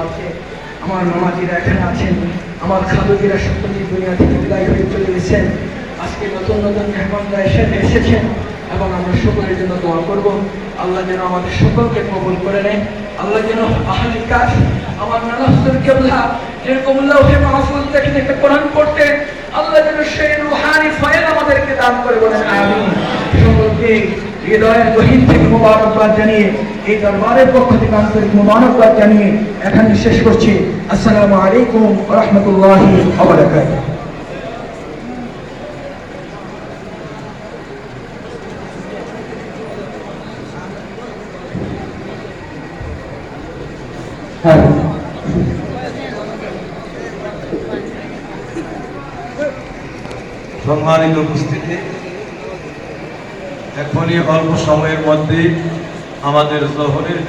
আজকে আমার নামাজিরা এখানে আছেন আমার খাদুজিরা সকলেই দুনিয়া থেকে বিদায় হয়ে চলে গেছেন আজকে নতুন নতুন মেহমানরা এসে এসেছেন এবং আমরা সকলের জন্য দোয়া করব আল্লাহ যেন আমাদের সকলকে কবল করে নেয় আল্লাহ যেন আহলিকাশ আমার নানা হস্তর কেবলা যেরকম উল্লাহ দেখে দেখে কোরআন পড়তে আল্লাহ যেন সেই রুহানি ফয়েল আমাদেরকে দান করে বলেন, আমিন। সকলকে হৃদয়ের গহীন থেকে মোবারকবাদ জানিয়ে, এই দরবারের পক্ষ থেকে আন্তরিক মোবারকবাদ জানিয়ে এখানে শেষ করছি। আসসালামু আলাইকুম রহমতুল্লাহি আবরাকাত হ্যাঁ। সম্মানিত উপস্থিতি। এখনই অল্প সময়ের মধ্যে আমাদের জহরের